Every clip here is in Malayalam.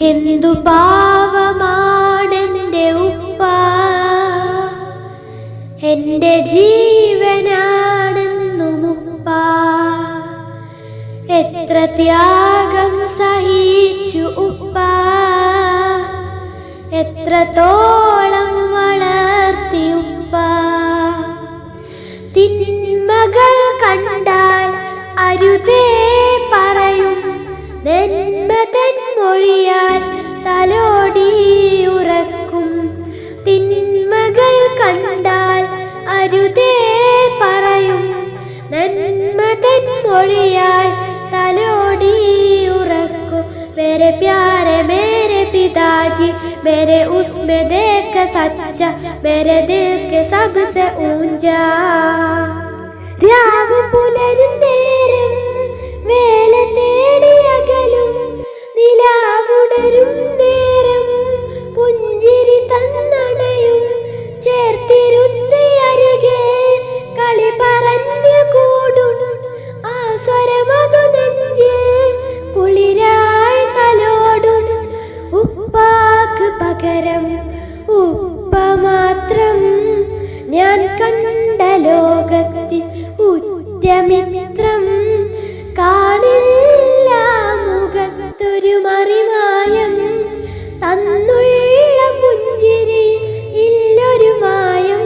എന്തു പാവമാണെന്റെ ഉപ്പ? എന്റെ ജീവനാണെന്നു മുപ്പ. എത്ര ത്യാഗം സഹിച്ചു ഉപ്പ? എത്രത്തോളം നന്മ മൊഴിയാൽ തലോടി ഉറക്കും തിന്മകൾ കണ്ടാൽ അരുതേ പറയും നന്മ മൊഴിയാൽ തലോടി ഉറക്കും मेरे प्यारे मेरे पिताजी मेरे उसमें देख सच्चा मेरे दिल के सबसे ऊंचा കണ്ട ലോകത്തിൽ ഉറ്റമിത്രം കാണില്ല മുഖത്തൊരു മറിമായം. തന്നുള്ള പുഞ്ചിരി ഇല്ലൊരു മായം.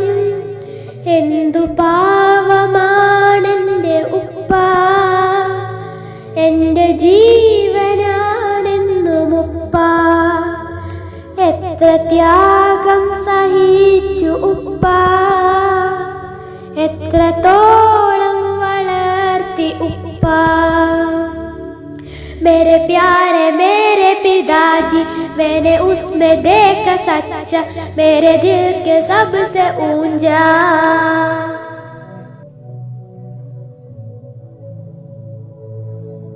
എന്തു പാവമാണെന്റെ ഉപ്പ? എന്റെ ജീവനാണെന്നു മുപ്പ. എത്ര ത്യാഗം സഹിച്ചു ഉപ്പ? എത്രത്തോളം വളർത്തി ഉപ്പ मेरे प्यारे मेरे पिताजी मैंने उसमें देखा सच्चा मेरे दिल के सबसे ऊंचा